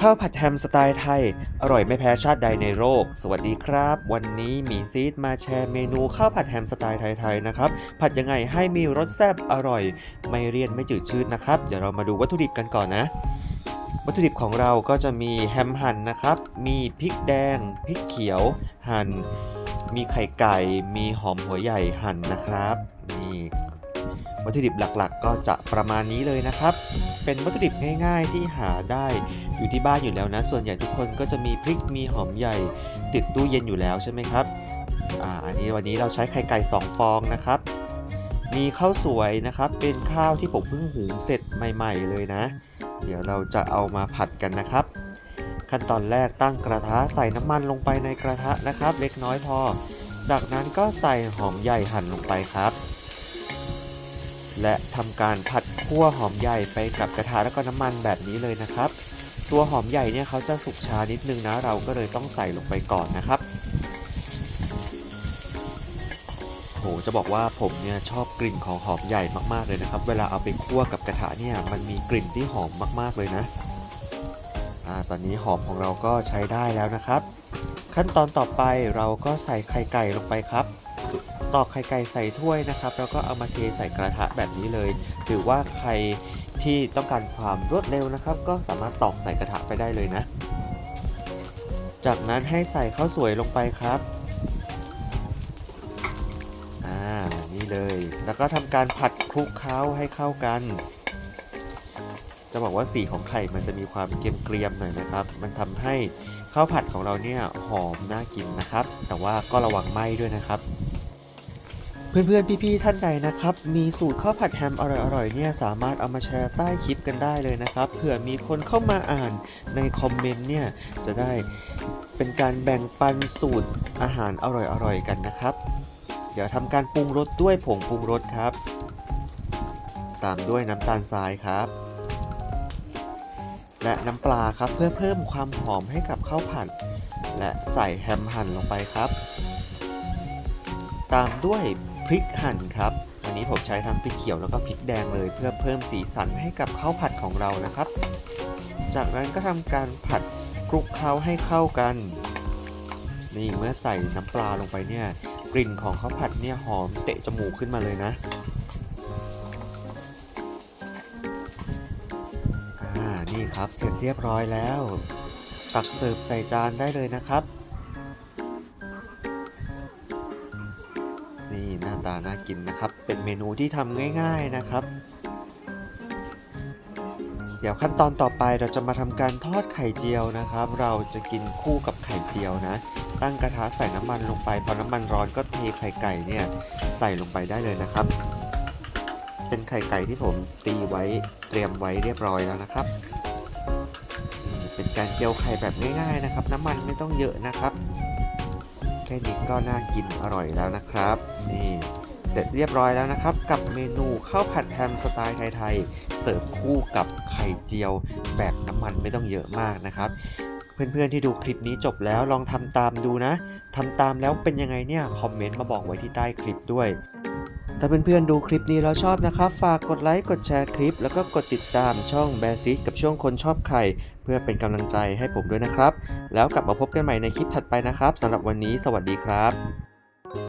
ข้าวผัดแฮมสไตล์ไทย อร่อยไม่แพ้ชาติใดในโลก สวัสดีครับ วันนี้หมีซีดมาแชร์เมนูข้าวผัดแฮมสไตล์ไทยๆนะครับ ผัดยังไงให้มีรสแซ่บอร่อย ไม่เรียนไม่จืดชืดนะครับ เดี๋ยวเรามาดูวัตถุดิบกันก่อนนะ วัตถุดิบของเราก็จะมีแฮมหั่นนะครับ มีพริกแดง พริกเขียวหั่น มีไข่ไก่ มีหอมหัวใหญ่หั่นนะครับ นี่ วัตถุดิบหลักๆ ก็จะประมาณนี้เลยนะครับ เป็นวัตถุดิบง่ายๆ ที่หาได้อยู่ที่บ้านอยู่แล้วนะ ส่วนใหญ่ทุกคนก็จะมีพริกมีหอมใหญ่ ติดตู้เย็นอยู่แล้วใช่ไหมครับอ่าอันนี้วันนี้เราใช้ไข่ไก่2ฟองนะครับ มีข้าวสวยนะครับ เป็นข้าวที่ผมเพิ่งหุงเสร็จใหม่ ๆ เลยนะ เดี๋ยวเราจะเอามาผัดกันนะครับ ขั้นตอนแรกตั้งกระทะใส่น้ำมันลงไปในกระทะนะครับ เล็กน้อยพอ จากนั้นก็ใส่หอมใหญ่หั่นลงไปครับและทำการผัด คั่วหอมใหญ่ไปกับกระทะแล้วก็น้ำมันแบบนี้เลยนะครับ ตัวหอมใหญ่เนี่ยเขาจะสุกช้านิดนึงนะ เราก็เลยต้องใส่ลงไปก่อนนะครับโหจะบอกว่าผมเนี่ยชอบกลิ่นของหอมใหญ่มากๆเลยนะครับ เวลาเอาไปคั่วกับกระทะเนี่ยมันมีกลิ่นที่หอมมากๆเลยนะอ่าตอนนี้หอมของเราก็ใช้ได้แล้วนะครับ ขั้นตอนต่อไปเราก็ใส่ไข่ไก่ลงไปครับ ตอกไข่ไก่ใส่ถ้วยนะครับ แล้วก็เอามาเทใส่กระทะแบบนี้เลยถือว่าใครที่ต้องการความรวดเร็วนะครับ ก็สามารถตอกใส่กระทะไปได้เลยนะ จากนั้นให้ใส่ข้าวสวยลงไปครับอ่านี่เลย แล้วก็ทำการผัดคลุกเคล้าให้เข้ากัน จะบอกว่าสีของไข่มันจะมีความเกรียมๆหน่อยนะครับ มันทำให้ข้าวผัดของเราเนี่ยหอมน่ากินนะครับ แต่ว่าก็ระวังไหม้ด้วยนะครับ เพื่อนๆ พี่ๆ ท่านใดนะครับ มีสูตรข้าวผัดแฮมอร่อยๆ เนี่ยสามารถเอามาแชร์ใต้คลิปกันได้เลยนะครับ เผื่อมีคนเข้ามาอ่านในคอมเมนต์เนี่ยจะได้เป็นการแบ่งปันสูตรอาหารอร่อยๆ กันนะครับ เดี๋ยวทำการปรุงรสด้วยผงปรุงรสครับ ตามด้วยน้ำตาลทรายครับ และน้ำปลาครับเพื่อเพิ่มความหอมให้กับข้าวผัด และใส่แฮมหั่นลงไปครับ ตามด้วย พริกหั่นครับอันนี้ผมใช้ทั้งพริกเขียวแล้วก็พริกแดงเลย เพื่อเพิ่มสีสันให้กับข้าวผัดของเรานะครับ จากนั้นก็ทำการผัดคลุกเคล้าให้เข้ากัน นี่เมื่อใส่น้ำปลาลงไปเนี่ย กลิ่นของข้าวผัดเนี่ยหอมเตะจมูกขึ้นมาเลยนะอ่านี่ครับเสร็จเรียบร้อยแล้ว ตักเสิร์ฟใส่จานได้เลยนะครับ กินนะครับ เป็นเมนูที่ทำง่าย ๆนะครับ เดี๋ยวขั้นตอนต่อไปเราจะมาทำการทอดไข่เจียวนะครับ เราจะกินคู่กับไข่เจียวนะ ตั้งกระทะใส่น้ำมันลงไปพอน้ำมันร้อนก็เทไข่ไก่เนี่ยใส่ลงไปได้เลยนะครับ เป็นไข่ไก่ที่ผมตีไว้เตรียมไว้เรียบร้อยแล้วนะครับเป็นการเจียวไข่แบบง่ายๆนะครับ น้ำมันไม่ต้องเยอะนะครับ แค่นี้ก็น่ากินอร่อยแล้วนะครับ นี่ เสร็จเรียบร้อยแล้วนะครับ กับเมนูข้าวผัดแฮมสไตล์ไทยๆ เสิร์ฟคู่กับไข่เจียว แบบน้ำมันไม่ต้องเยอะมากนะครับ เพื่อนๆที่ดูคลิปนี้จบแล้วลองทำตามดูนะทำตามแล้วเป็นยังไงเนี่ย คอมเมนต์มาบอกไว้ที่ใต้คลิปด้วย ถ้าเพื่อนๆดูคลิปนี้แล้วชอบนะครับ ฝากกดไลค์กดแชร์คลิป แล้วก็กดติดตามช่องแบซิกกับช่วงคนชอบไข่เพื่อเป็นกำลังใจให้ผมด้วยนะครับ แล้วกลับมาพบกันใหม่ในคลิปถัดไปนะครับสำหรับวันนี้ สวัสดีครับ